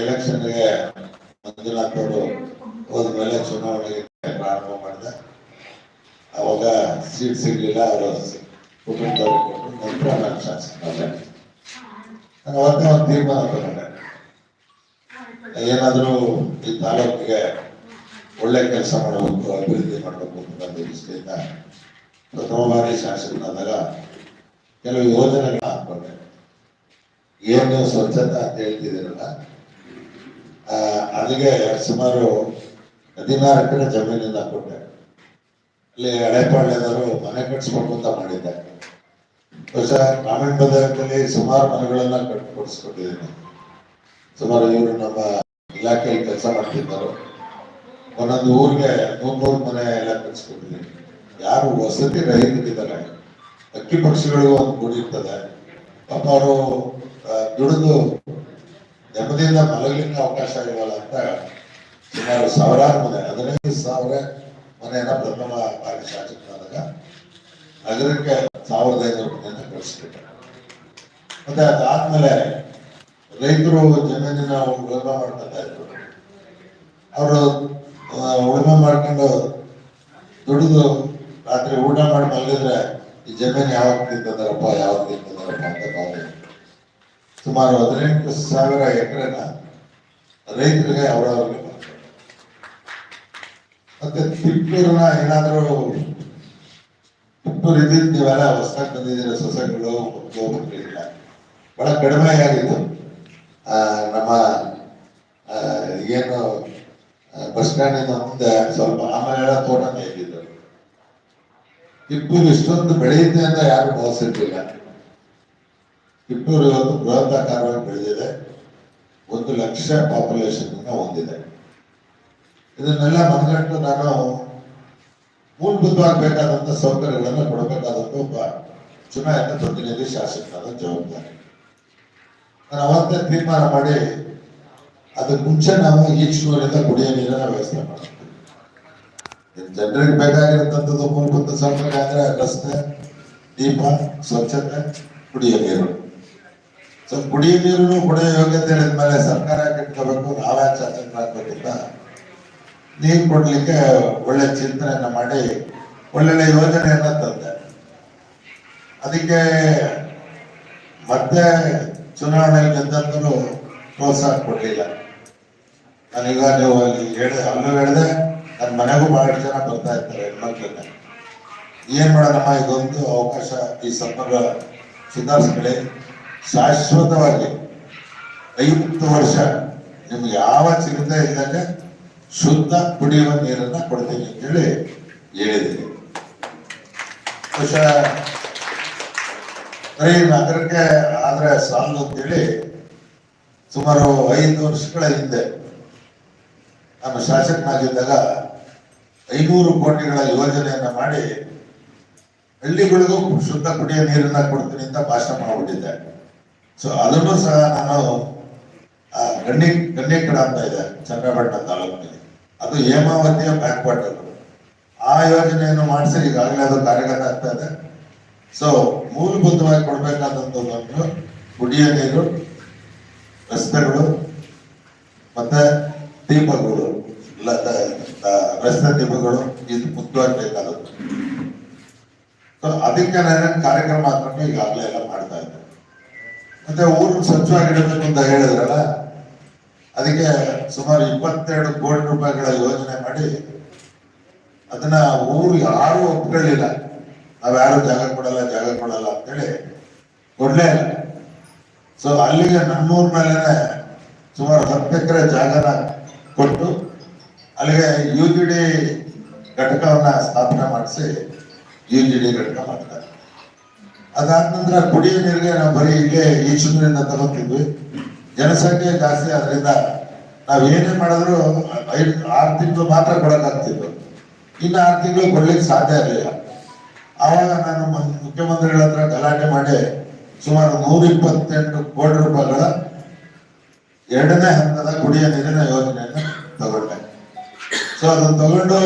ಎಲೆಕ್ಷನ್ಗೆ ಮಂಜುನಾಥ್ ಅವರು ಹೋದ್ಮೇಲೆ ಚುನಾವಣೆಗೆ ಪ್ರಾರಂಭ ಮಾಡಿದೆ. ಅವಾಗ ಸೀಟ್ ಸಿಗ್ಲಿಲ್ಲ, ಅವರು ಕುಟುಂಬದವ್ರಿಗೆ ಕೊಟ್ಟು ನಂತರ ನಾನು ಅವತ್ತೇ ಒಂದು ತೀರ್ಮಾನ ತಗೊಂಡೆ. ಏನಾದರೂ ಈ ತಾಲೂಕಿಗೆ ಒಳ್ಳೆ ಕೆಲಸ ಮಾಡಬೇಕು, ಅಭಿವೃದ್ಧಿ ಮಾಡಬೇಕು ಅಂತ ದೃಷ್ಟಿಯಿಂದ ಪ್ರಥಮ ಬಾರಿ ಶಾಸಕನಾದಾಗ ಕೆಲವು ಯೋಜನೆಗಳು ಹಾಕೊಂಡೆ ಏನು ಸ್ವಚ್ಛತೆ ಅಂತ ಹೇಳ್ತಿದ್ದೀರಲ್ಲ ಅಲ್ಲಿಗೆ ಸುಮಾರು ಹದಿನಾರು ಎಕರೆ ಜಮೀನನ್ನ ಕೊಟ್ಟೆ. ಅಲ್ಲಿ ಹಳೆಪಾಳ್ಯದವರು ಮನೆ ಕಟ್ಸ್ಬೇಕು ಅಂತ ಮಾಡಿದ್ದೆ. ಬಹುಶಃ ಗ್ರಾಮೀಣ ಪ್ರದೇಶದಲ್ಲಿ ಸುಮಾರು ಮನೆಗಳನ್ನ ಕಟ್ಟಿಕೊಡಿಸ್ಕೊಟ್ಟಿದ್ದೀನಿ ಸುಮಾರು ಇವರು ನಮ್ಮ ಇಲಾಖೆಯಲ್ಲಿ ಕೆಲಸ ಮಾಡ್ತಿದ್ದರು. ಒಂದೊಂದು ಊರಿಗೆ ನೂರ್ ನೂರು ಮನೆ ಎಲ್ಲ ಕಟ್ಸ್ಕೊಟ್ಟಿದ್ದೀನಿ ಯಾರು ವಸತಿ ರಹಿತರಿದ್ದಾರೆ. ಅಕ್ಕಿ ಪಕ್ಷಿಗಳಿಗೂ ಒಂದು ಗುಡಿ ಇರ್ತದೆ. ಪಾಪ ಅವರು ದುಡಿದು ನೆಮ್ಮದಿಯಿಂದ ಮಲಗಲಿಕ್ಕೆ ಅವಕಾಶ ಇರಲ್ಲ ಅಂತ ಸುಮಾರು ಸಾವಿರಾರು ಮನೆ, ಹದಿನೈದು ಸಾವಿರ ಮನೆಯನ್ನ ಪ್ರಥಮ ಬಾರಿ ಶಾಸಕರಾದಾಗ ನಗರಕ್ಕೆ ಸಾವಿರದ ಐನೂರು ಮನೆಯನ್ನ ಕಳಿಸ್ಬಿಟ್ಟೆ ಮತ್ತೆ ಅದಾದ್ಮೇಲೆ ರೈತರು ಜಮೀನಿನ ಉಳುಮೆ ಮಾಡ್ಕೊತಾ ಇದ್ರು. ಅವರು ಉಳುಮೆ ಮಾಡ್ಕೊಂಡು ದುಡಿದು ರಾತ್ರಿ ಊಟ ಮಾಡಿ ಮಲಗಿದ್ರೆ ಈ ಜಮೀನು ಯಾವಾಗ ತಿಂತದಾರಪ್ಪ ಯಾವಾಗ ತಿಂತದಾರಪ್ಪ ಅಂತ ಭಾವನೆ ಸುಮಾರು ಹದಿನೆಂಟು ಸಾವಿರ ಎಕರೆನ ರೈತರಿಗೆ ಅವರವರಿಗೆ ಮತ್ತೆ ತಿಪ್ಪೂರನ್ನ ಏನಾದರೂ ತಿಪ್ಪೂರು ಇದ್ದಿದ್ದು ನೀವೆಲ್ಲ ಹೊಸದಾಗಿ ಬಂದಿದ್ದೀರ ಸೊಸೆಗಳು ಇಲ್ಲ ಬಹಳ ಕಡಿಮೆ ಆಗಿತ್ತು. ನಮ್ಮ ಏನು ಬಸ್ ಸ್ಟ್ಯಾಂಡಿನ ಮುಂದೆ ಸ್ವಲ್ಪ ಆಮೇಲೆ ತೋಟನೇ ಇದ್ದಿದ್ದು. ತಿಪ್ಪೂರು ಇಷ್ಟೊಂದು ಬೆಳೆಯುತ್ತೆ ಅಂತ ಯಾರು ಭಾವಿಸಿರ್ಲಿಲ್ಲ. ತಿಪ್ಪೂರು ಇವತ್ತು ಆಕಾರವಾಗಿ ಬೆಳೆದಿದೆ. ಒಂದು ಲಕ್ಷ ಪಾಪ್ಯುಲೇಷನ್ ಹೊಂದಿದೆ. ಇದನ್ನೆಲ್ಲ ಮನಗಂಡು ನಾನು ಮೂಲಭೂತವಾಗಿ ಬೇಕಾದಂತ ಸೌಕರ್ಯಗಳನ್ನು ಕೊಡಬೇಕಾದಂತ ಒಬ್ಬ ಚುನಾಯಿತ ಪ್ರತಿನಿಧಿ ಶಾಸಕರಾದ ಜವಾಬ್ದಾರಿ. ನಾನು ಅವತ್ತೇ ತೀರ್ಮಾನ ಮಾಡಿ ಅದಕ್ಕೆ ಮುಂಚೆ ನಾವು ಈಚೂರಿಂದ ಕುಡಿಯೋ ನೀರಿನ ವ್ಯವಸ್ಥೆ ಮಾಡ್ತೀವಿ. ಜನರಿಗೆ ಬೇಕಾಗಿರತಕ್ಕಂಥದ್ದು ಮೂಲಭೂತ ಸೌಕರ್ಯ ಅಂದ್ರೆ ರಸ್ತೆ, ದೀಪ, ಸ್ವಚ್ಛತೆ, ಕುಡಿಯೋ ನೀರು. ಸೊ ಕುಡಿಯೋ ನೀರು ಕುಡಿಯೋ ಯೋಗ್ಯತೆ ಹೇಳಿದ್ಮೇಲೆ ಸರ್ಕಾರ ಕಟ್ಕೋಬೇಕು, ನಾವೇ ಶಾಸಕರಾಗಬೇಕು ಅಂತ ನೀರು ಕೊಡ್ಲಿಕ್ಕೆ ಒಳ್ಳೆ ಚಿಂತನೆಯನ್ನ ಮಾಡಿ, ಒಳ್ಳೊಳ್ಳೆ ಯೋಜನೆಯನ್ನ ತಂದೆ. ಅದಕ್ಕೆ ಮತ್ತೆ ಚುನಾವಣೆ ಗೆದ್ದಂತೂ ಪ್ರೋತ್ಸಾಹ ಕೊಡ್ಲಿಲ್ಲ ನಾನೀಗ ನೀವು ಅಲ್ಲಿ ಹೇಳಿದೆ ಅಲ್ಲೂ ಹೇಳಿದೆ ನನ್ನ ಮನೆಗೂ ಬಹಳಷ್ಟು ಜನ ಬರ್ತಾ ಇರ್ತಾರೆ ಹೆಣ್ಮಕ್ಳನ್ನ. ಏನ್ ಮಾಡೋಣಮ್ಮ, ಇದೊಂದು ಅವಕಾಶ ಈ ಸಂದರ್ಭ ಸುಧಾರಿಸ್ಕೊಳ್ಳಿ. ಶಾಶ್ವತವಾಗಿ ಐವತ್ತು ವರ್ಷ ನಿಮ್ಗೆ ಯಾವ ಚಿಂತೆ ಇದ್ದಾಗ ಶುದ್ಧ ಕುಡಿಯುವ ನೀರನ್ನ ಕೊಡ್ತೀನಿ ಅಂತೇಳಿ ಹೇಳಿದ್ದೀನಿ. ಬಹುಶಃ ನಗರಕ್ಕೆ ಆದ್ರೆ ಸಾಲದು ಅಂತೇಳಿ ಸುಮಾರು ಐದು ವರ್ಷಗಳ ಹಿಂದೆ ನಮ್ಮ ಶಾಸಕನಾಗಿದ್ದಾಗ ಐನೂರು ಕೋಟಿಗಳ ಯೋಜನೆಯನ್ನ ಮಾಡಿ ಹಳ್ಳಿಗಳಿಗೂ ಶುದ್ಧ ಕುಡಿಯೋ ನೀರನ್ನ ಕೊಡ್ತೀನಿ ಅಂತ ಭಾಷಣ ಮಾಡ್ಬಿಟ್ಟಿದ್ದೆ. ಸೊ ಅದನ್ನು ಸಹ ನಾನು ಗಣ್ಯ, ಗಣ್ಯಕಡ ಅಂತ ಇದೆ ಚನ್ನಪಟ್ಟಣ ತಾಲೂಕಿನಲ್ಲಿ. ಅದು ಹೇಮಾವತಿಯ ಬ್ಯಾಕ್ ವಾಟರ್ ಆ ಯೋಜನೆಯನ್ನು ಮಾಡಿಸಿ, ಈಗಾಗಲೇ ಅದು ಕಾರ್ಯಗತ ಆಗ್ತಾ ಇದೆ. ಸೊ ಮೂಲಭೂತವಾಗಿ ಕೊಡಬೇಕಾದಂಥದ್ದು ಕುಡಿಯ ನೀರು, ರಸ್ತೆಗಳು, ಮತ್ತೆ ದೀಪಗಳು. ರಸ್ತೆ ದೀಪಗಳು, ಇದು ಮುಖ್ಯವಾಗಿ ಬೇಕಾದದ್ದು. ಸೊ ಅದಕ್ಕೆ ನಾನು ಕಾರ್ಯಕ್ರಮ ಈಗಾಗಲೇ ಎಲ್ಲ ಮಾಡ್ತಾ ಇದ್ದೆ. ಮತ್ತೆ ಊರು ಸ್ವಚ್ಛವಾಗಿಡಬೇಕು ಅಂತ ಹೇಳಿದ್ರಲ್ಲ, ಅದಕ್ಕೆ ಸುಮಾರು ಇಪ್ಪತ್ತೆರಡು ಕೋಟಿ ರೂಪಾಯಿಗಳ ಯೋಜನೆ ಮಾಡಿ, ಅದನ್ನ ಊರು ಯಾರು ಒಪ್ಕೊಳ್ಳಿಲ್ಲ. ನಾವ್ ಯಾರು ಜಾಗ ಕೊಡಲ್ಲ ಜಾಗ ಕೊಡಲ್ಲ ಅಂತೇಳಿ ಕೊಡ್ಲೇ ಇಲ್ಲ. ಸೊ ಅಲ್ಲಿಗೆ ನಮ್ಮೂರ್ ಮೇಲೆನೆ ಸುಮಾರು ಹತ್ತು ಎಕರೆ ಜಾಗನ ಕೊಟ್ಟು, ಅಲ್ಲಿಗೆ ಯು ಜಿ ಡಿ ಘಟಕವನ್ನ ಸ್ಥಾಪನೆ ಮಾಡಿಸಿ ಯು ಜಿ ಡಿ ಘಟಕ ಮಾಡ್ತಾರೆ. ಅದಾದ ನಂತರ ಕುಡಿಯೋ ನೀರಿಗೆ ನಾವು ಬರೀ ಇಲ್ಲೇ ಈಚೂರಿನಿಂದ ತಗೋತಿದ್ವಿ. ಜನಸಂಖ್ಯೆ ಜಾಸ್ತಿ ಆದ್ರಿಂದ ನಾವು ಏನೇ ಮಾಡಿದ್ರು ಐದು, ಆರು ತಿಂಗಳು ಮಾತ್ರ ಕೊಡಕ್ಕಾಗ್ತಿದ್ವು ಇನ್ನು ಆರು ತಿಂಗಳು ಕೊಡ್ಲಿಕ್ಕೆ ಸಾಧ್ಯ ಇರಲಿಲ್ಲ. ಆವಾಗ ನಾನು ಮುಖ್ಯಮಂತ್ರಿಗಳ ಹತ್ರ ಗಲಾಟೆ ಮಾಡಿ ಸುಮಾರು ನೂರ ಇಪ್ಪತ್ತೆಂಟು ಕೋಟಿ ರೂಪಾಯಿಗಳ ಎರಡನೇ ಹಂತದ ಕುಡಿಯೋ ನೀರಿನ ಯೋಜನೆಯನ್ನು ತಗೊಂಡೆ. ಸೊ ಅದನ್ನು ತಗೊಂಡು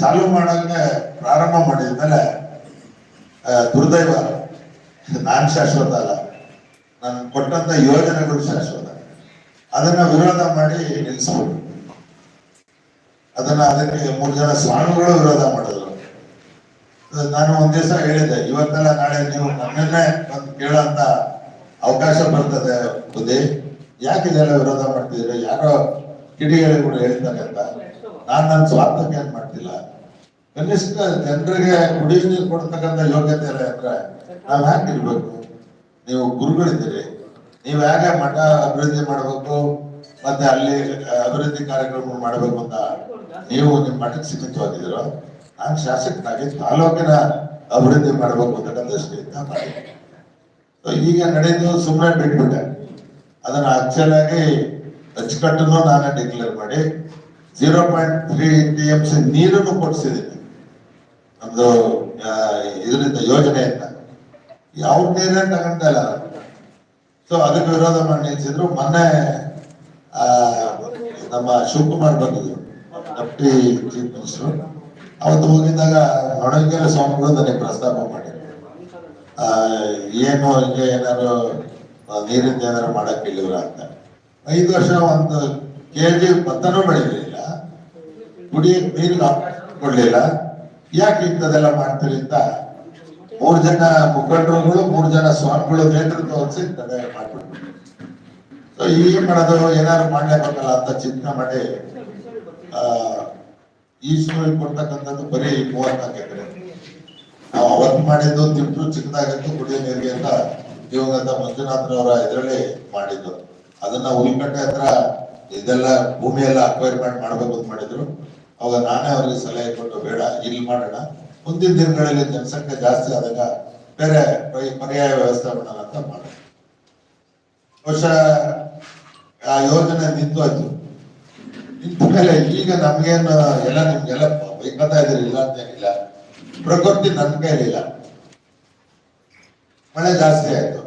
ಚಾಲು ಮಾಡೋಕ್ಕೆ ಪ್ರಾರಂಭ ಮಾಡಿದ್ಮೇಲೆ ಮೇಲೆ ದುರ್ದೈವ. ನಾನ್ ಶಾಶ್ವತ ಅಲ್ಲ. ನಾನು ಕೊಟ್ಟಂತ ಯೋಜನೆಗಳು ಶಾಶ್ವತ. ಅದನ್ನ ವಿರೋಧ ಮಾಡಿ ನಿಲ್ಲಿಸ್ಬಿಟ್ಟು ಅದನ್ನ ಅದಕ್ಕೆ ಮೂರು ಜನ ಸ್ವಾಮಿಗಳು ವಿರೋಧ ಮಾಡಿದ್ರು. ನಾನು ಒಂದ್ ದಿವಸ ಹೇಳಿದೆ ಇವತ್ತೆಲ್ಲ ನಾಳೆ ನೀವು ನನ್ನನ್ನೇ ಬಂದು ಕೇಳಂತ ಅವಕಾಶ ಬರ್ತದೆ ಬುದ್ಧಿ. ಯಾಕೆ ಇದೆಲ್ಲ ವಿರೋಧ ಮಾಡ್ತಿದ್ರೆ ಯಾರೋ ಕಿಡಿಗಳು ಕೂಡ ಹೇಳ್ತಾರೆ ಅಂತ. ನಾನು ನನ್ನ ಸ್ವಾರ್ಥಕ್ಕೆ ಏನ್ ಮಾಡ್ತಿಲ್ಲ? ಕನಿಷ್ಠ ಜನರಿಗೆ ಕುಡಿಯುವ ನೀರು ಕೊಡ್ತಕ್ಕಂಥ ಯೋಗ್ಯತೆ ಇಲ್ಲ ಅಂದ್ರೆ ನಾವ್ ಯಾಕೆ ಇರ್ಬೇಕು? ನೀವು ಗುರುಗಳಿದ್ದೀರಿ. ನೀವು ಹೇಗೆ ಮಠ ಅಭಿವೃದ್ಧಿ ಮಾಡಬೇಕು? ಮತ್ತೆ ಅಲ್ಲಿ ಅಭಿವೃದ್ಧಿ ಕಾರ್ಯಕ್ರಮ ಮಾಡಬೇಕು ಅಂತ ನೀವು ನಿಮ್ಮ ಮಠಕ್ಕೆ ಸೀಮಿತವಾಗಿದ್ದೀರೋ, ನಾನು ಶಾಸಕನಾಗಿ ತಾಲೂಕಿನ ಅಭಿವೃದ್ಧಿ ಮಾಡಬೇಕು ಅಂತಕ್ಕಂಥ ದೃಷ್ಟಿಯಿಂದ ಮಾಡಿದ್ದೆ So, ಈಗ ನಡೆಯೋದು ಸುಮ್ಮನೆ ಬಿಟ್ಬಿಟ್ಟೆ. ಅದನ್ನ ಆಕ್ಚುಲಾಗಿ ಅಚ್ಚುಕಟ್ಟನ್ನು ನಾನೇ ಡಿಕ್ಲೇರ್ ಮಾಡಿ zero point three T M C ನೀರನ್ನು ಕೊಡಿಸಿದ್ದೀನಿ. ನಮ್ದು ಇದರಿಂದ ಯೋಜನೆಯಿಂದ ಯಾವ ನೀರೇ ತಗೊಂತಾ ಇಲ್ಲ. ಸೊ ಅದಕ್ಕೆ ವಿರೋಧ ಮಾಡಿ ನಿಲ್ಸಿದ್ರು. ಮೊನ್ನೆ ನಮ್ಮ ಶಿವಕುಮಾರ್ ಬಂದಿದ್ರು, ಡೆಪ್ಟಿ ಚೀಫ್ ಮಿನಿಸ್ಟರ್. ಅವತ್ತು ಹೋಗಿದ್ದಾಗ ಹೊಣಗೇರಿ ಸ್ವಾಮಿಗಳು ನನಗೆ ಪ್ರಸ್ತಾಪ ಮಾಡಿದ್ರು. ಏನು ಹಿಂಗೆ ಏನಾದ್ರು, ನೀರಿಂದ ಏನಾದ್ರು ಮಾಡಕ್ ಇಲ್ಲಿವ್ರ ಅಂತ. ಐದು ವರ್ಷ ಒಂದು ಕೆ ಜಿ ಭತ್ತನೂ ಬೆಳಿಲಿಲ್ಲ ಕುಡಿಯಕ್ ನೀರಿಗೆ ಕೊಡ್ಲಿಲ್ಲ ಯಾಕೆ ಇಂಥದೆಲ್ಲ ಮಾಡ್ತೀರಿ ಅಂತ? ಮೂರು ಜನ ಮುಖಂಡರುಗಳು, ಮೂರು ಜನ ಸ್ವಾಮಿಗಳು, ನೇತೃತ್ವ ವಹಿಸಿ ತಡೆ ಮಾಡ್ಬಿಟ್ಟು ಈಗ ಮಾಡೋದು ಏನಾದ್ರು ಮಾಡ್ಲೇಬೇಕಲ್ಲ ಅಂತ ಚಿಂತನೆ ಮಾಡಿ, ಆ ಈಶ್ವರಿಗೆ ಕೊಡ್ತಕ್ಕಂಥದ್ದು ಬರೀ ಮೂವತ್ನಾಲ್ಕು ಎಕರೆ. ನಾವು ಅವತ್ತು ಮಾಡಿದ್ದು ತಿಂಪು ಚಿಕ್ಕದಾಗಿತ್ತು ಕುಡಿಯೋ ನೀರಿಗೆ ಅಂತ ದಿವಂಗತ ಮಂಜುನಾಥ್ರವರ ಇದರಲ್ಲಿ ಮಾಡಿದ್ದು. ಅದನ್ನ ಹುಲ್ಕಟ್ಟೆ ಹತ್ರ ಇದೆಲ್ಲ ಭೂಮಿ ಎಲ್ಲ ಅಕ್ವೈರ್ಮೆಂಟ್ ಮಾಡ್ಬೇಕು ಅಂತ ಮಾಡಿದ್ರು. ಅವಾಗ ನಾನೇ ಅವ್ರಿಗೆ ಸಲಹೆ ಕೊಟ್ಟು ಬೇಡ, ಇಲ್ಲಿ ಮಾಡೋಣ. ಮುಂದಿನ ದಿನಗಳಲ್ಲಿ ಜನಸಂಖ್ಯೆ ಜಾಸ್ತಿ ಆದಾಗ ಬೇರೆ ಪರ್ಯ- ಪರ್ಯಾಯ ವ್ಯವಸ್ಥೆ ಮಾಡೋಣ ಅಂತ ಮಾಡೋಣ. ಬಹುಶಃ ಆ ಯೋಜನೆ ನಿಂತು ಆಯ್ತು ನಿಂತ ಮೇಲೆ ಈಗ ನಮ್ಗೇನು ಎಲ್ಲ ನಿಮ್ಗೆಲ್ಲ ಬೈಕತಾ ಇದ್ರೆ ಇಲ್ಲ ಅಂತ ಪ್ರಕೃತಿ ನನ್ ಕೈಲಿಲ್ಲ. ಮಳೆ ಜಾಸ್ತಿ ಆಯ್ತು.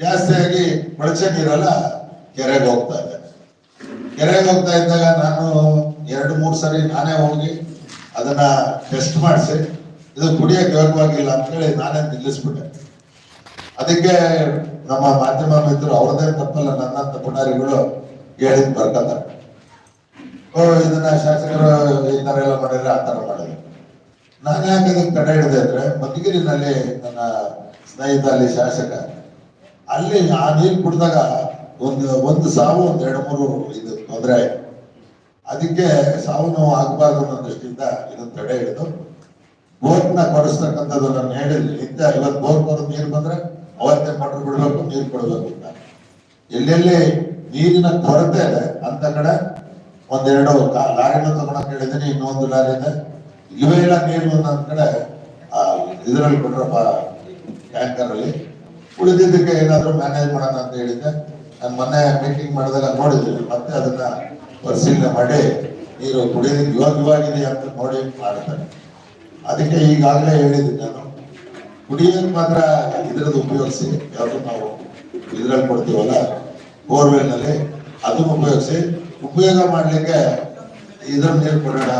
ಜಾಸ್ತಿ ಆಗಿ ಕೊಳಚೆ ನೀರೆಲ್ಲ ಕೆರೆಗೆ ಹೋಗ್ತಾ ಇದೆ. ಕೆರೆಗೆ ಹೋಗ್ತಾ ಇದ್ದಾಗ ನಾನು ಎರಡು, ಮೂರು ಸರಿ ನಾನೇ ಹೋಗಿ ಅದನ್ನ ಟೆಸ್ಟ್ ಮಾಡಿಸಿ, ಇದು ಕುಡಿಯಕ್ಕೆ ಯೋಗ್ಯವಾಗಿಲ್ಲ ಅಂತೇಳಿ ನಾನೇ ನಿಲ್ಲಿಸ್ಬಿಟ್ಟೆ. ಅದಕ್ಕೆ ನಮ್ಮ ಮಾಧ್ಯಮ ಮಿತ್ರರು ಅವ್ರದೇ ತಪ್ಪಲ್ಲ, ನನ್ನಂತ ಪುಣಾರಿಗಳು ಹೇಳಿದ್ ಬರ್ಕತಾರೆ ಓ, ಇದನ್ನ ಶಾಸಕರು ಈ ತರ ಎಲ್ಲ ಮಾಡಿದ್ರೆ ಆ ಥರ ಮಾಡಿದ್ರು. ನಾನು ಯಾಕೆ ಇದಕ್ಕೆ ತಡೆ ಹಿಡಿದೆ ಅಂದ್ರೆ, ಮಧುಗಿರಿನಲ್ಲಿ ನನ್ನ ಸ್ನೇಹಿತ ಅಲ್ಲಿ ಶಾಸಕ, ಅಲ್ಲಿ ಆ ನೀರು ಕುಡಿದಾಗ ಒಂದು ಒಂದು ಸಾವು, ಒಂದು ಎರಡು, ಮೂರು, ಇದು ತೊಂದರೆ ಆಯ್ತು. ಅದಕ್ಕೆ ಸಾವು ನೋವು ಆಗಬಾರ್ದು ಅನ್ನೋ ದೃಷ್ಟಿಯಿಂದ ಇದನ್ನು ತಡೆ ಹಿಡಿದು ಬೋರ್ನ ಕೊಡಿಸ್ತಕ್ಕಂಥದ್ದು ನಾನು ಹೇಳಿದ್ವಿ ಇಂಥ ಇವತ್ತು ಬೋರ್ ಕೊಡೋದು ನೀರು ಬಂದ್ರೆ ಅವತ್ತೇ ಮೋಟರ್ ಬಿಡಬೇಕು, ನೀರು ಕೊಡಬೇಕು ಅಂತ. ಎಲ್ಲೆಲ್ಲಿ ನೀರಿನ ಕೊರತೆ ಇದೆ ಅಂತ ಕಡೆ ಒಂದೆರಡು ಲಾರಿನ ತಗೊಳಕ್ ಹೇಳಿದ್ದೀನಿ, ಇನ್ನೊಂದು ಲಾರಿ ಇದೆ. ಇವೇ ನೀರು ಒಂದೊಂದ್ ಕಡೆ ಇದರಲ್ಲಿ ಕೊಟ್ರಪ್ಪ ಟ್ಯಾಂಕರ್ ಅಲ್ಲಿ ಉಳಿದಿದ್ದಕ್ಕೆ ಏನಾದ್ರು ಮ್ಯಾನೇಜ್ ಮಾಡೋಣ ಅಂತ ಹೇಳಿದ್ದೆ. ನಾನು ಮೊನ್ನೆ ಮೀಟಿಂಗ್ ಮಾಡಿದಾಗ ನೋಡಿದ್ರು ಮತ್ತೆ ಅದನ್ನ ಪರಿಶೀಲನೆ ಮಾಡಿ ನೀರು ಕುಡಿಯೋದಕ್ಕೆ ಯೋಗ್ಯವಾಗಿದೆ ಅಂತ ನೋಡಿ ಮಾಡ್ತಾರೆ. ಅದಕ್ಕೆ ಈಗಾಗಲೇ ಹೇಳಿದ್ದೀನಿ ನಾನು, ಕುಡಿಯೋದಕ್ಕೆ ಮಾತ್ರ ಇದ್ರದ್ದು ಉಪಯೋಗಿಸಿ, ಯಾವುದು ನಾವು ಇದ್ರಲ್ಲಿ ಕೊಡ್ತೀವಲ್ಲ ಬೋರ್ವೆಲ್ ಅದು ಉಪಯೋಗಿಸಿ, ಉಪಯೋಗ ಮಾಡಲಿಕ್ಕೆ ಇದ್ರ ನೀರು ಕೊಡೋಣ,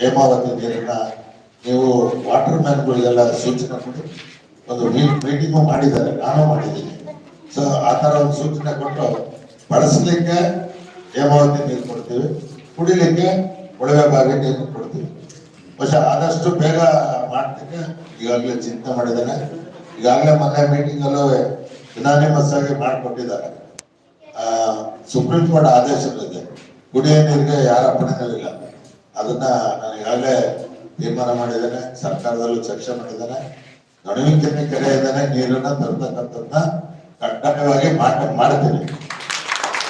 ಹೇಮಾವತಿ ನೀರನ್ನ, ನೀವು ವಾಟರ್ ಮ್ಯಾನ್ಗಳಿಗೆಲ್ಲ ಸೂಚನೆ ಕೊಡಿ. ಒಂದು ಮೀಟಿಂಗು ಮಾಡಿದ್ದಾರೆ, ನಾನು ಮಾಡಿದ್ದೀನಿ. ಸೊ ಆ ಥರ ಒಂದು ಸೂಚನೆ ಕೊಟ್ಟು ಬಳಸಲಿಕ್ಕೆ ಹೇಮಾವತಿ ನೀರು ಕೊಡ್ತೀವಿ. ಕುಡಿಲಿಕ್ಕೆ ಕೊಳವೆ ಬಾವಿ ನೀರು ಕೊಡ್ತೀವಿ. ಬಹುಶಃ ಆದಷ್ಟು ಬೇಗ ಮಾಡ್ಲಿಕ್ಕೆ ಈಗಾಗಲೇ ಚಿಂತೆ ಮಾಡಿದ್ದಾನೆ. ಈಗಾಗಲೇ ಮೊನ್ನೆ ಮೀಟಿಂಗಲ್ಲೂ ಯುನಾನಿಮಸ್ ಆಗಿ ಮಾಡಿಕೊಟ್ಟಿದ್ದಾರೆ. ಸುಪ್ರೀಂ ಕೋರ್ಟ್ ಆದೇಶಗಳಿದೆ ಕುಡಿಯೋ ನೀರಿಗೆ ಯಾರ ಅಪ್ಪಣೆನೂ ಅದನ್ನ ನಾನು ಈಗಾಗಲೇ ತೀರ್ಮಾನ ಮಾಡಿದ್ದೇನೆ. ಸರ್ಕಾರದಲ್ಲೂ ಚರ್ಚೆ ಮಾಡಿದ್ದೇನೆ. ನಡುವಿನ ಇದ್ದಾನೆ, ನೀರನ್ನ ತರ್ತಕ್ಕಂಥದ್ದನ್ನ ಕಡ್ಡಾಯವಾಗಿ ಮಾಡ ಮಾಡ್ತೀನಿ.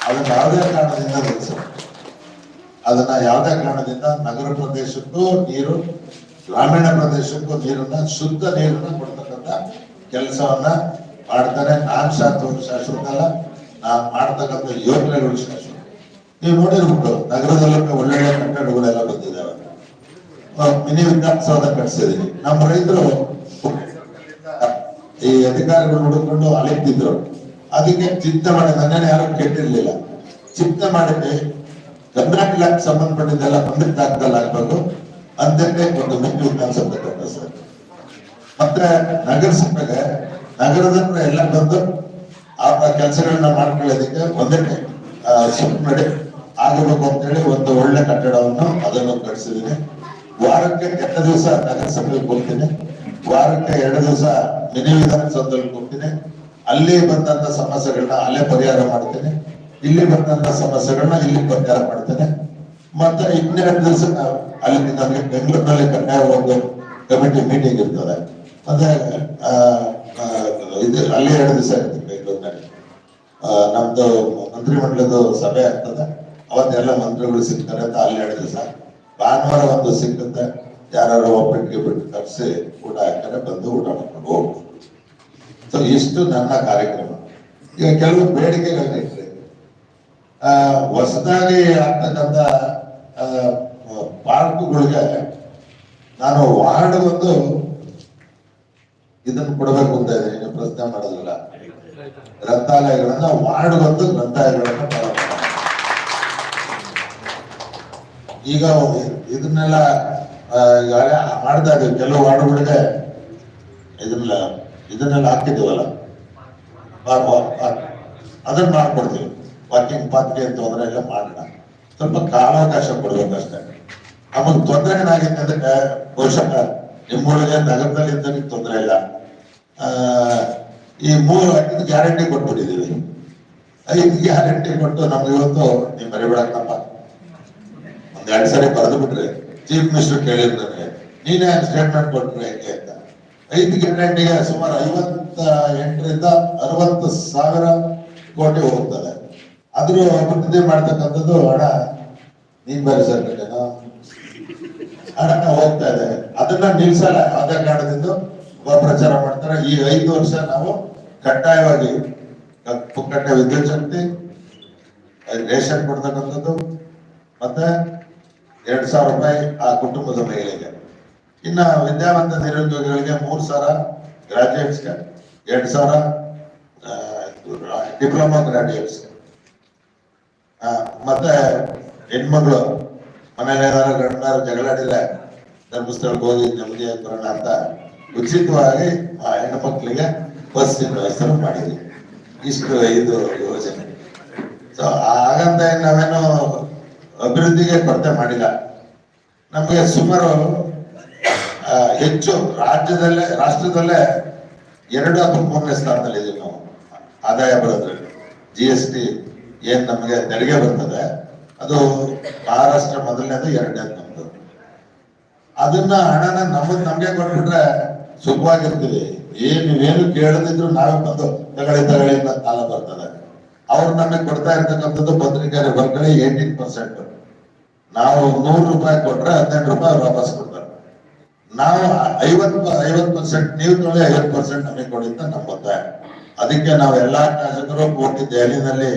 ಅದು ಯಾವುದೇ ಕಾರಣದಿಂದ ಬಳಸ ಅದನ್ನ ಯಾವುದೇ ಕಾರಣದಿಂದ ನಗರ ಪ್ರದೇಶಕ್ಕೂ ನೀರು, ಗ್ರಾಮೀಣ ಪ್ರದೇಶಕ್ಕೂ ನೀರನ್ನ, ಶುದ್ಧ ನೀರನ್ನ ಕೊಡ್ತಕ್ಕಂಥ ಕೆಲಸವನ್ನ ಮಾಡ್ತಾರೆ. ನಾನ್ ಶಾಶ್ವತ ಶಾಶ್ವತ ಅಲ್ಲ. ನಾನ್ ಮಾಡ್ತಕ್ಕಂಥ ಯೋಜನೆಗಳು ಶಾಶ್ವತ. ನೀವು ನೋಡಿರ್ಬಿಟ್ಟು ನಗರದಲ್ಲೂ ಒಳ್ಳೊಳ್ಳೆ ಕಟ್ಟಡಗಳೆಲ್ಲ ಬಂದಿದ್ದಾವೆ ಮಿನಿ ವಿಧಾನಸೌಧ ಕಟ್ಸಿದೀನಿ. ನಮ್ಮ ರೈತರು ಈ ಅಧಿಕಾರಿಗಳು ಹುಡುಕೊಂಡು ಅಲೆಕ್ತಿದ್ರು ಅದಕ್ಕೆ ಚಿಂತೆ ಮಾಡಿ ನನ್ನನ್ನು ಯಾರು ಕೆಟ್ಟಿರ್ಲಿಲ್ಲ ಚಿಂತೆ ಮಾಡಿದ್ವಿ ಕರ್ನಾಟಕಕ್ಕೆ ಸಂಬಂಧಪಟ್ಟಿದ್ದೆಲ್ಲ ಒಂದೇ ಜಾಗದಲ್ಲಿ ಆಗ್ಬೇಕು. ಒಂದು ಮೆಚ್ಚು ವಿಧಾನಸೌಧ ಸರ್. ಮತ್ತೆ ನಗರಸಭೆಗೆ, ನಗರದ ಎಲ್ಲ ಬಂದು ಆ ಕೆಲಸಗಳನ್ನ ಮಾಡ್ಕೊಳ್ಳೋದಕ್ಕೆ ಒಂದೇ ಸುಮ್ಮನೆ ಆಗಬೇಕು ಅಂತೇಳಿ ಒಂದು ಒಳ್ಳೆ ಕಟ್ಟಡವನ್ನು ಅದನ್ನು ಕಟ್ಸಿದೀನಿ ವಾರಕ್ಕೆ ಕೆಟ್ಟ ದಿವಸ ನಗರಸಭೆಗೆ ಹೋಗ್ತೀನಿ. ವಾರಕ್ಕೆ ಎರಡು ದಿವಸ ಮಿನಿ ವಿಧಾನಸೌಧದಲ್ಲಿ ಹೋಗ್ತೀನಿ ಅಲ್ಲಿ ಬಂದಂತ ಸಮಸ್ಯೆಗಳನ್ನ ಅಲ್ಲೇ ಪರಿಹಾರ ಮಾಡ್ತೇನೆ. ಇಲ್ಲಿ ಬಂದಂತ ಸಮಸ್ಯೆಗಳನ್ನ ಇಲ್ಲಿ ಪರಿಹಾರ ಮಾಡ್ತೇನೆ. ಮತ್ತೆ ಇನ್ನೆರಡು ದಿವಸ ಅಲ್ಲಿ ನಮಗೆ ಬೆಂಗಳೂರಿನಲ್ಲಿ ಕನ್ನಡ ಒಂದು ಕಮಿಟಿ ಮೀಟಿಂಗ್ ಇರ್ತದೆ. ಮತ್ತೆ ಇದು ಅಲ್ಲಿ ಎರಡು ದಿವಸ ಇರ್ತೀನಿ ಬೆಂಗಳೂರಿನಲ್ಲಿ. ನಮ್ದು ಮಂತ್ರಿಮಂಡಲದ ಸಭೆ ಆಗ್ತದೆ. ಅವತ್ತೆಲ್ಲ ಮಂತ್ರಿಗಳು ಸಿಗ್ತಾರೆ. ಅಂತ ಅಲ್ಲಿ ಎರಡು ದಿವಸ. ಭಾನುವಾರ ಒಂದು ಸಿಕ್ಕುತ್ತೆ. ಯಾರು ಒಬ್ಬರಿಗೆ ಬಿಟ್ಟು ಕರೆಸಿ ಊಟ ಹಾಕ್ತಾರೆ ಬಂದು ಊಟ ಮಾಡ್ಕೊಂಡು ಹೋಗ್ಬೋದು. ಸೊ ಇಷ್ಟು ನನ್ನ ಕಾರ್ಯಕ್ರಮ. ಈಗ ಕೆಲವು ಆ, ಹೊಸದಾಗಿ ಆಗ್ತಕ್ಕಂಥ ಪಾರ್ಕ್ಗಳಿಗೆ ನಾನು ವಾರ್ಡ್ ಒಂದು ಇದನ್ನು ಕೊಡಬೇಕು ಅಂತ ಇದ್ದೀನಿ. ಪ್ರಶ್ನೆ ಮಾಡೋದಿಲ್ಲ. ಗ್ರಂಥಾಲಯಗಳನ್ನ ವಾರ್ಡ್ ಒಂದು ಗ್ರಂಥಾಲಯಗಳನ್ನ ಈಗ ಇದನ್ನೆಲ್ಲ ಈಗಾಗಲೇ ಮಾಡ್ತಾ ಇದ್ದೇವೆ ಕೆಲವು ವಾರ್ಡ್ಗಳಿಗೆ ಇದನ್ನೆಲ್ಲ ಇದನ್ನೆಲ್ಲ ಹಾಕಿದ್ದೀವಲ್ಲ ಅದನ್ನ ಮಾಡ್ಕೊಡ್ತೀವಿ. ವಾಕಿಂಗ್ ಪಾತ್ಗೆ ತೊಂದರೆ ಇಲ್ಲ ಮಾಡೋಣ. ಸ್ವಲ್ಪ ಕಾಲಾವಕಾಶ ಕೊಡ್ಬೇಕಷ್ಟೇ. ನಮಗೆ ತೊಂದರೆ ಏನಾಗಿತ್ತು ಅದಕ್ಕೆ ಬಹುಶಃ ನಿಮ್ಮೊಳಗೆ ನಗರದಲ್ಲಿ ಇದ್ದನಿಗೆ ತೊಂದರೆ ಇಲ್ಲ. ಈ ಮೂರು ಐದು ಗ್ಯಾರಂಟಿ ಕೊಟ್ಬಿಟ್ಟಿದ್ದೀವಿ. ಐದು ಗ್ಯಾರಂಟಿ ಕೊಟ್ಟು ನಮ್ಗೆ ಇವತ್ತು, ನೀವು ಮರಿಬೇಡಕ್ಕಪ್ಪ. ಒಂದ್ ಎರಡ್ ಸರಿ ಬರೆದು ಬಿಟ್ರಿ ಚೀಫ್ ಮಿನಿಸ್ಟರ್ ಕೇಳಿರ್ತಾರೆ ನೀನೇ ಸ್ಟೇಟ್ಮೆಂಟ್ ಕೊಟ್ಟರೆ ಹೇಗೆ ಅಂತ. ಐದು ಗಂಟೆಗೆ ಸುಮಾರು ಐವತ್ತ ಎಂಟರಿಂದ ಅರವತ್ತು ಸಾವಿರ ಕೋಟಿ ಹೋಗ್ತದೆ. ಆದ್ರೂ ಅಭಿವೃದ್ಧಿ ಮಾಡ್ತಕ್ಕಂಥದ್ದು ಹಣ ನೀನ್ ಬೇರೆ ಸರ್ ಹಣ ಹೋಗ್ತಾ ಇದೆ. ಅದನ್ನ ನಿಲ್ಸಲ್ಲ ಯಾವುದೇ ಕಾರಣದಿಂದ ಪ್ರಚಾರ ಮಾಡ್ತಾರೆ. ಈ ಐದು ವರ್ಷ ನಾವು ಕಡ್ಡಾಯವಾಗಿ ಪುಕ್ಕಟ್ಟೆ ವಿದ್ಯುತ್ ಶಕ್ತಿ, ರೇಷನ್ ಕೊಡ್ತಕ್ಕಂಥದ್ದು. ಮತ್ತೆ ಎರಡ್ ಸಾವಿರ ರೂಪಾಯಿ ಆ ಕುಟುಂಬದ ಮಹಿಳೆಗೆ ಇನ್ನ ವಿದ್ಯಾವಂತ ನಿರುದ್ಯೋಗಿಗಳಿಗೆ ಮೂರು ಸಾವಿರ ಗ್ರಾಜುಯೇಟ್ಸ್ಗೆ ಎರಡು ಸಾವಿರ ಡಿಪ್ಲೊಮಾ ಗ್ರಾಜುಯೇಟ್ಸ್ ಮತ್ತೆ ಹೆಣ್ಮಗಳು ಮನೇಲಿ ಏನಾದ್ರು ಗಂಡಾರು ಜಗಳಾಡಿಲ್ಲ ಧರ್ಮಸ್ಥಳಕ್ಕೆ ಹೋಗಿ ನೆಮ್ಮದಿ ಬರೋಣ ಅಂತ ಉಚಿತವಾಗಿ ಆ ಹೆಣ್ಣು ಮಕ್ಕಳಿಗೆ ಬಸ್ಸಿನ ವ್ಯವಸ್ಥೆ ಮಾಡಿದ್ವಿ. ಇಷ್ಟು ಇದು ಯೋಜನೆ. ಸೊ ಹಾಗಂತ ನಾವೇನು ಅಭಿವೃದ್ಧಿಗೆ ಕೊರತೆ ಮಾಡಿಲ್ಲ. ನಮಗೆ ಸುಮಾರು ಹೆಚ್ಚು ರಾಜ್ಯದಲ್ಲೇ, ರಾಷ್ಟ್ರದಲ್ಲೇ ಎರಡು ಅಥವಾ ಮೂರನೇ ಸ್ಥಾನದಲ್ಲಿ ಇದೀವಿ ನಾವು. ಆದಾಯ ಬರೋದ್ರಲ್ಲಿ. ಜಿ ಎಸ್ ಟಿ ಏನ್ ನಮಗೆ ತೆರಿಗೆ ಬರ್ತದೆ, ಅದು ಮಹಾರಾಷ್ಟ್ರ ಮೊದಲನೇದು, ಎರಡನೇದು ನಮ್ದು. ಅದನ್ನ ಹಣನ ನಮ್ಮದ್ ನಮ್ಗೆ ಕೊಟ್ಬಿಟ್ರೆ ಸುಖವಾಗಿರ್ತೀವಿ. ಏನ್, ನೀವೇನು ಕೇಳದಿದ್ರು ನಾವೇ ಬಂದು ತಗಳಿ ತಗೊಳ್ಳಿ ಅಂತ ಕಾಲ ಬರ್ತದೆ. ಅವ್ರು ನಮಗೆ ಕೊಡ್ತಾ ಇರ್ತಕ್ಕಂಥದ್ದು ಪತ್ರಿಕೆಯ ಬರ್ಕಳಿ ಏಯ್ಟೀನ್ ಪರ್ಸೆಂಟ್ ನಾವು ನೂರು ರೂಪಾಯಿ ಕೊಟ್ರೆ ಹದಿನೆಂಟು ರೂಪಾಯಿ ವಾಪಸ್ ಕೊಡ್ತಾರೆ. ನಾವು ಐವತ್ ಐವತ್ ಪರ್ಸೆಂಟ್ ನೀವು ತೊಳೆ ಐವತ್ ಪರ್ಸೆಂಟ್ ನಮಗೆ ಕೊಡಿ ಅಂತ ನಮ್ಮ ಒತ್ತಾಯ ಅದಕ್ಕೆ ನಾವು ಎಲ್ಲಾ ಶಾಸಕರು ಕೋಟಿ ದೆಹಲಿನಲ್ಲಿ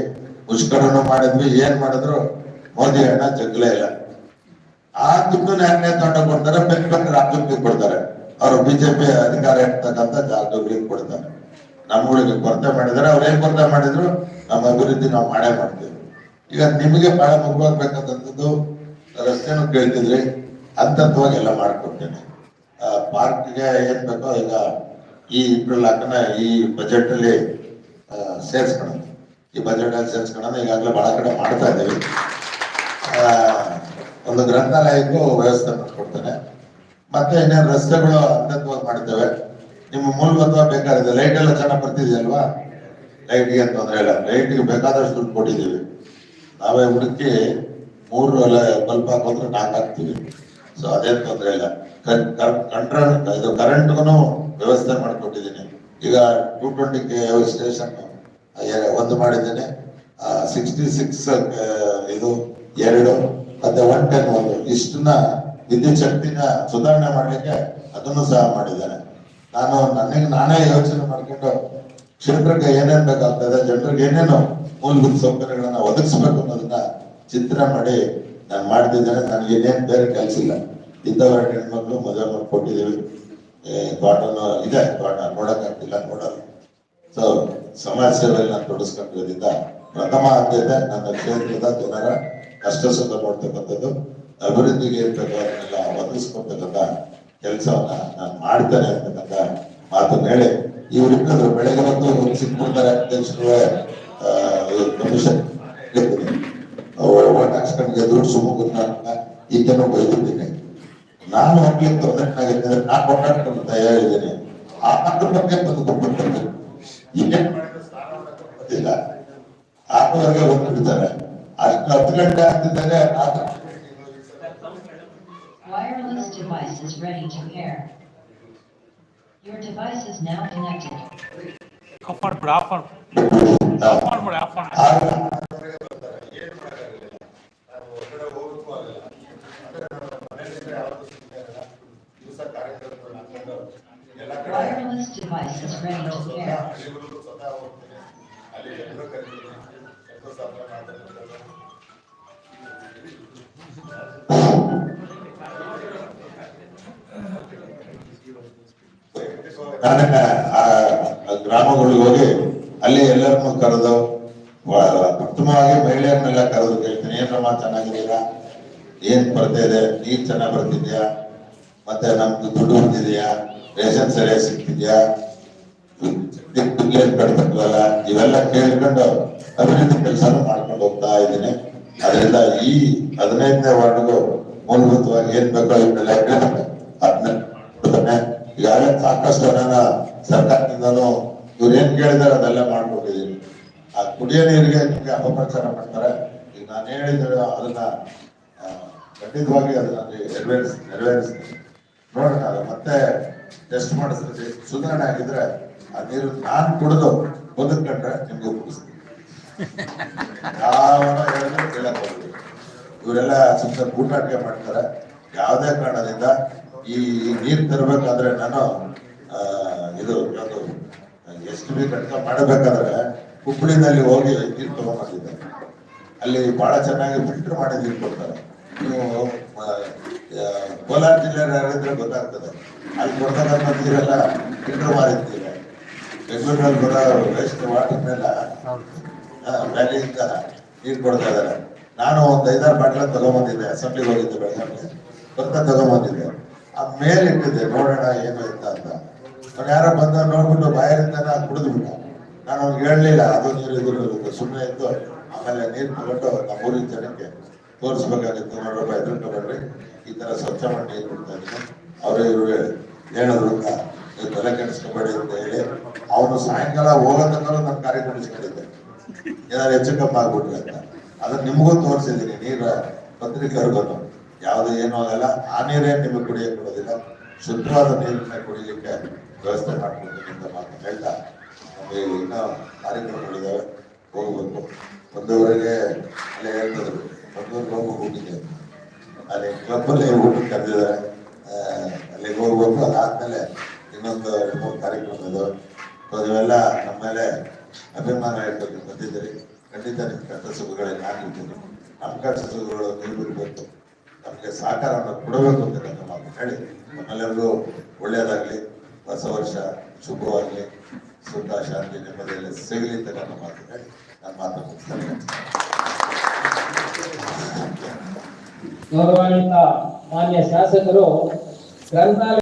ಮುಷ್ಕರನ್ನು ಮಾಡಿದ್ವಿ. ಏನ್ ಮಾಡಿದ್ರು? ಮೋದಿ ಅಣ್ಣ ಜಗ್ಲೇ ಇಲ್ಲ. ಆ ದುಡ್ಡು ಯಾರನ್ನೇ ತಗೊಂಡು ಕೊಡ್ತಾರೆ? ಬೇರೆ ಬೇರೆ ಕೊಡ್ತಾರೆ. ಅವರು ಬಿಜೆಪಿ ಅಧಿಕಾರ ಇರ್ತಕ್ಕಂಥ ಜಾಗಗಳಿಗೆ ಕೊಡ್ತಾರೆ. ನಮ್ಮಗಳಿಗೆ ಕೊರತೆ ಮಾಡಿದ್ದಾರೆ ಅವ್ರೇನ್ ಕೊರತೆ ಮಾಡಿದ್ರು? ನಮ್ಮ ಅಭಿವೃದ್ಧಿ ನಾವು ಮಾಡೇ ಮಾಡ್ತೀವಿ. ಈಗ ನಿಮಗೆ ಬಹಳ ಮುಖ್ಯವಾಗ್ಬೇಕಂತದ್ದು ರಸ್ತೆನೂ ಕೇಳ್ತಿದ್ರಿ ಹಂತವಾಗಿ ಎಲ್ಲ ಮಾಡ್ಕೊಡ್ತೇನೆ. ಪಾರ್ಕ್ಗೆ ಏನ್ ಬೇಕೋ ಈಗ ಈ ಏಪ್ರಿಲ್ ಹಾಕನ ಈ ಬಜೆಟ್ ಅಲ್ಲಿ ಸೇರಿಸ್ಕೊಳ್ಳೋದು ಈ ಬಜೆಟ್ ಅಲ್ಲಿ ಸೇರಿಸ್ಕೊಳ್ಳೋದು ಈಗಾಗಲೇ ಬಹಳ ಕಡೆ ಮಾಡ್ತಾ ಇದ್ದೀವಿ. ಒಂದು ಗ್ರಂಥಾಲಯಕ್ಕೂ ವ್ಯವಸ್ಥೆ ಮಾಡ್ಕೊಡ್ತೇನೆ. ಮತ್ತೆ ಇನ್ನೇನು ರಸ್ತೆಗಳು ಹಂತವಾಗಿ ಮಾಡ್ತೇವೆ ನಿಮ್ಮ ಮೂಲಭೂತವಾಗಿ ಬೇಕಾಗಿದೆ. ಲೈಟ್ ಎಲ್ಲ ಚೆನ್ನಾಗಿ ಬರ್ತಿದೆಯಲ್ವಾ ಲೈಟ್ಗೆ ಅಂತ ತೊಂದರೆ ಇಲ್ಲ. ಲೈಟ್ಗೆ ಬೇಕಾದಷ್ಟು ದುಡ್ಡು ಕೊಟ್ಟಿದ್ದೀವಿ. ನಾವೇ ಹುಡುಕಿ ಮೂರು ಕಲ್ಪ ಬಲ್ಬ್ ಹಾಕೋದ್ರೆ ನಾಲ್ಕು ಹಾಕ್ತೀವಿ. ಸೊ ಅದೇನು ತೊಂದರೆ ಇಲ್ಲ. ಕಂಟ್ರೋಲ್ ಇದು ಕರೆಂಟ್ಗೂ ವ್ಯವಸ್ಥೆ ಮಾಡಿಕೊಟ್ಟಿದ್ದೀನಿ. ಈಗ ಟೂ ಟ್ವೆಂಟಿ ಕೆ ಸ್ಟೇಷನ್ ಒಂದು ಮಾಡಿದ್ದೇನೆ. ಸಿಕ್ಸ್ಟಿ ಸಿಕ್ಸ್ ಇದು ಎರಡು, ಮತ್ತೆ ಒನ್ ಟೆನ್ ಒಂದು. ಇಷ್ಟನ್ನ ವಿದ್ಯುತ್ ಶಕ್ತಿನ ಸುಧಾರಣೆ ಮಾಡಲಿಕ್ಕೆ ಅದನ್ನು ಸಹ ಮಾಡಿದ್ದೇನೆ ನಾನು ನನಗೆ ನಾನೇ ಯೋಚನೆ ಮಾಡ್ಕೊಂಡು ಕ್ಷೇತ್ರಕ್ಕೆ ಏನೇನು ಬೇಕಾಗ್ತದೆ, ಜನರಿಗೆ ಏನೇನು ಮೂಲಭೂತ ಸೌಕರ್ಯಗಳನ್ನ ಒದಗಿಸ್ಬೇಕು ಅನ್ನೋದನ್ನ ಚಿಂತನೆ ಮಾಡಿ ನಾನು ಮಾಡ್ತಿದ್ದೇನೆ. ನನಗೆ ಏನೇನು ಬೇರೆ ಕೆಲಸ ಇಲ್ಲ. ಇದ್ದವರ ಹೆಣ್ಮಕ್ಳು ಮದುವೆ ಮಾಡ್ಕೊಟ್ಟಿದ್ದೀವಿ. ತೋಟನು ಇದೆ. ತೋಟ ನೋಡಕ್ ಆಗ್ತಿಲ್ಲ, ನೋಡಲ್ಲ. ಸೊ ಸಮಾಜ ಸೇವೆಯಲ್ಲಿ ನಾನು ತೊಡಸ್ಕೊಂಡಿರೋದ್ರಿಂದ ಪ್ರಥಮ ಆದ್ಯತೆ ನನ್ನ ಕ್ಷೇತ್ರದ ಜನರ ಕಷ್ಟ ಸುಖ ನೋಡ್ತಕ್ಕಂಥದ್ದು, ಅಭಿವೃದ್ಧಿಗೆ ಇರ್ತಕ್ಕಂಥ ಒದಗಿಸ್ಕೊಡ್ತಕ್ಕಂಥ ಕೆಲಸವನ್ನ ನಾನು ಮಾಡ್ತೇನೆ ಅಂತಕ್ಕಂಥ ಮಾತನ್ನ ಹೇಳಿ ಇಟ್ಟಿದ್ರು ಬೆಳಗ್ಗೆ ಬಂದು ಒಂದು ಸಿಕ್ಬಿಡ್ತಾರೆ ಅಧ್ಯಕ್ಷರು ಕಮಿಷನ್ ಓಟ್ ಹಾಕ್ಸ್ಕೊಂಡ್ಗೆ ದುಡ್ಡು ಸುಮಗುನ್ನ ಈತನು ಬೈದಿದ್ದೀನಿ ನಾನು ಹೋಗ್ಲಿಕ್ಕೆ ತೊಂದರೆ ನಾನು ಕೊಂಡಾಡ್ಕೊಂಡು ತಯಾರಿದ್ದೀನಿ ಆ ಅದ್ರ ಬಗ್ಗೆ ತಂದು ಗೊತ್ತಿರ್ತದೆ ಏನ್ ಮಾಡಿದ್ರೆ ಆರೂವರೆಗೆ ಹೋಗ್ಬಿಡ್ತಾರೆ ಅಷ್ಟು ಹತ್ತು ಗಂಟೆ ಆಗ್ತಿದ್ದಾಗ ನಾನು Wireless device is ready to pair. Your device is now connected. Off ಮಾಡ್ಬಿಡು of ಮಾಡ್ಬಿಡು of ಮಾಡ್ಬಿಡು of ಮಾಡ್ಬಿಡು ನಾನು ಆ ಗ್ರಾಮಗಳಿಗೆ ಹೋಗಿ ಅಲ್ಲಿ ಎಲ್ಲರನ್ನೂ ಕರೆದು ಉತ್ತಮವಾಗಿ ಮಹಿಳೆಯರನ್ನೆಲ್ಲ ಕರೆದು ಕೇಳ್ತೀನಿ. ಏನಮ್ಮ ಚೆನ್ನಾಗಿದ್ದೀರಾ? ಏನ್ ಬರ್ತಾ ಇದೆ? ನೀರ್ ಚೆನ್ನಾಗಿ ಬರ್ತಿದ್ಯಾ? ಮತ್ತೆ ನಮ್ದು ದುಡ್ಡು ಬಂದಿದ್ಯಾ ರೇಷನ್ ಸರಿಯಾಗಿ ಸಿಕ್ತಿದ್ಯಾ ದುಡ್ಡು ಇವೆಲ್ಲ ಕೇಳ್ಕೊಂಡು ಅಭಿವೃದ್ಧಿ ಕೆಲಸನೂ ಮಾಡ್ಕೊಂಡು ಹೋಗ್ತಾ ಇದ್ದೀನಿ. ಅದರಿಂದ ಈ ಹದಿನೈದನೇ ವಾರ್ಡ್ಗೂ ಮೂಲಭೂತವಾಗಿ ಏನ್ ಬೇಕೋ ಇವನ್ನೆಲ್ಲ ಅದನ್ನ ಈಗಾಗಲೇ ಸಾಕಷ್ಟು ಹಣನ ಸರ್ಕಾರದಿಂದನೂ ಇವ್ರು ಏನ್ ಕೇಳಿದಾರೆ ಅದೆಲ್ಲ ಮಾಡ್ಕೊಟ್ಟಿದ್ದೀನಿ ಆ ಕುಡಿಯೋ ನೀರಿಗೆ ನಿಮ್ಗೆ ಅಪಪ್ರಚಾರ ಮಾಡ್ತಾರೆ. ಈಗ ನಾನು ಹೇಳಿದ್ರೆ ಅದನ್ನ ಖಂಡಿತವಾಗಿ ಅದನ್ನ ನೆರವೇರಿಸ್, ನೆರವೇರಿಸ್ತೀನಿ. ನೋಡೋಣ, ಅದು ಮತ್ತೆ ಟೆಸ್ಟ್ ಮಾಡಿಸ್ತೀನಿ. ಸುಧಾರಣೆ ಆಗಿದ್ರೆ ಆ ನೀರು ನಾನು ಕುಡಿದು ಬದುಕೊಂಡ್ರೆ ನಿಮ್ಗೆ ಕುಡಿಸ್ತೀನಿ ಯಾವ ಕೇಳಕ್ ಹೋಗ್ತೀವಿ ಇವರೆಲ್ಲ ಸುಮ್ಮನೆ ಕೂಟಾಟಿಕೆ ಮಾಡ್ತಾರೆ. ಯಾವುದೇ ಕಾರಣದಿಂದ ಈ ನೀರು ತರಬೇಕಾದ್ರೆ ನಾನು ಇದು ಒಂದು ಎಷ್ಟು ಬಿ ಕಟ್ಕ ಮಾಡಬೇಕಾದ್ರೆ ಹುಬ್ಬಳ್ಳಿನಲ್ಲಿ ಹೋಗಿ ನೀರು ತಗೊಂಡ್ಬಂದಿದ್ದೆ ಅಲ್ಲಿ ಬಹಳ ಚೆನ್ನಾಗಿ ಫಿಲ್ಟರ್ ಮಾಡಿ ನೀರು ಕೊಡ್ತಾರೆ. ನೀವು ಕೋಲಾರ ಜಿಲ್ಲೆ ಯಾರಿದ್ರೆ ಗೊತ್ತಾಗ್ತದೆ. ಅಲ್ಲಿ ಕೊಡ್ತಕ್ಕಂಥ ನೀರೆಲ್ಲ ಫಿಲ್ಟರ್ ಮಾಡಿರ್ತೀವಿ. ಬೆಂಗಳೂರಲ್ಲಿ ಬರೋ ವೇಸ್ಟ್ ವಾಟರ್ನೆಲ್ಲ ವ್ಯಾಲಿಯಿಂದ ನೀರು ಕೊಡ್ತಾ ಇದ್ದಾರೆ. ನಾನು ಒಂದು ಐದಾರು ಬಾಟ್ಲ ತಗೊಂಬಂದಿದ್ದೆ. ಅಸೆಂಬ್ಲಿಗೆ ಹೋಗಿದ್ದೆ ಬೆಳಗಾವಿ ಬರ್ತಾ ತಗೊಂಬಂದಿದ್ದೆ. ಆ ಮೇಲೆ ಇಟ್ಟಿದ್ದೆ ನೋಡೋಣ ಏನು ಅಂತ. ಅಂತ ಅವ್ನು ಯಾರೋ ಬಂದ ನೋಡ್ಬಿಟ್ಟು ಬಾಯರಿಂದ ನಾನು ಕುಡಿದು ಬಿಟ್ಟ ನಾನು ಅವ್ನಿಗೆ ಹೇಳಲಿಲ್ಲ, ಅದು ನೀರು, ಇದು ಸುಮ್ಮನೆ ಇದ್ದು, ಆಮೇಲೆ ನೀರು ತಗೊಂಡು ನಮ್ಮ ಊರಿನ ಜನಕ್ಕೆ ತೋರಿಸ್ಬೇಕಾಗಿತ್ತು. ನೋಡಪ್ಪ ಎದುರು ತಗೊಂಡ್ರಿ. ಈ ತರ ಸ್ವಚ್ಛ ಮಾಡಿ ನೀರು ಕೊಡ್ತಾ ಇದ್ದೀನಿ. ಅವರೇ ಇವರು ಹೇಳಿದ್ರು ಅಂತ. ನೀವು ತಲೆ ಕೆಡಿಸ್ಕೊಬೇಡಿ ಅಂತ ಹೇಳಿ. ಅವನು ಸಾಯಂಕಾಲ ಹೋಗೋ ತನಕ ನನ್ನ ಕಾರ್ಯ ನಡೆಸ್ಕೊಂಡಿದ್ದೆ ಏನಾದ್ರು ಹೆಚ್ಚು ಕಮ್ಮಿ ಆಗ್ಬಿಟ್ರಿ ಅಂತ. ಅದನ್ನ ನಿಮಗೂ ತೋರಿಸಿದ್ದೀನಿ. ನೀರ ಪತ್ರಿಕೆಯವ್ರಿಗೂ ಯಾವ್ದು ಏನೂ ಆಗಲ್ಲ. ಆ ನೀರೇ ನಿಮಗೆ ಕುಡಿಯೋಕೆ ಕೊಡೋದಿಲ್ಲ. ಶುದ್ಧವಾದ ನೀರನ್ನ ಕುಡಿಲಿಕ್ಕೆ ವ್ಯವಸ್ಥೆ ಮಾಡ್ಕೊಡ್ತೀನಿ ಅಂತ ಮಾತು ಹೇಳ್ತಾ ನಮಗೆ ಇನ್ನೂ ಕಾರ್ಯಕ್ರಮಗಳಿದಾವೆ. ಹೋಗ್ಬೇಕು. ಒಂದೂವರೆಗೆ ಅಲ್ಲೇ ಹೇಳ್ತಿದ್ರು ಒಂದೂವರೆಗೆ ಹೋಗಿ ಹೋಗಿದ್ದೆ ಅಲ್ಲಿ ಕ್ಲಬ್ಬಲ್ಲಿ ಊಟಕ್ಕೆ ಕರೆದಿದ್ದಾರೆ. ಅಲ್ಲಿಗೆ ಹೋಗ್ಬೇಕು. ಅದಾದ್ಮೇಲೆ ಇನ್ನೊಂದು ಎರಡು ಮೂರು ಕಾರ್ಯಕ್ರಮ ಇದಾವೆ. ಸೊ ನೀವೆಲ್ಲ ನಮ್ಮ ಮೇಲೆ ಅಭಿಮಾನ ಇಟ್ಕೊಂಡು ಬಂದಿದ್ದೀರಿ. ಖಂಡಿತ ನಿಮ್ಮ ಕಷ್ಟ ಸುಖಗಳಲ್ಲಿ ನಾನಿರ್ತೀನಿ ನಮ್ಮ ಕಷ್ಟ ಸುಖಗಳು ನೀವು ನಮಗೆ ಸಹಕಾರವನ್ನು ಕೊಡಬೇಕು ಅಂತ ನನ್ನ ಮಾತು ಹೇಳಿ. ನಮ್ಮೆಲ್ಲರಿಗೂ ಒಳ್ಳೆಯದಾಗಲಿ, ಹೊಸ ವರ್ಷ ಶುಭವಾಗಲಿ. ಸುಖ, ಶಾಂತಿ ನೆಮ್ಮದಿಯಲ್ಲಿ ಸಿಗಲಿ ಅಂತ ನನ್ನ ಮಾತು ಹೇಳಿ. ನನ್ನ ಮಾತು ಮುಗಿಸ್ತೇನೆ. ಗೌರವಾನ್ವಿತ ಮಾನ್ಯ ಶಾಸಕರು, ಗ್ರಂಥಾಲಯ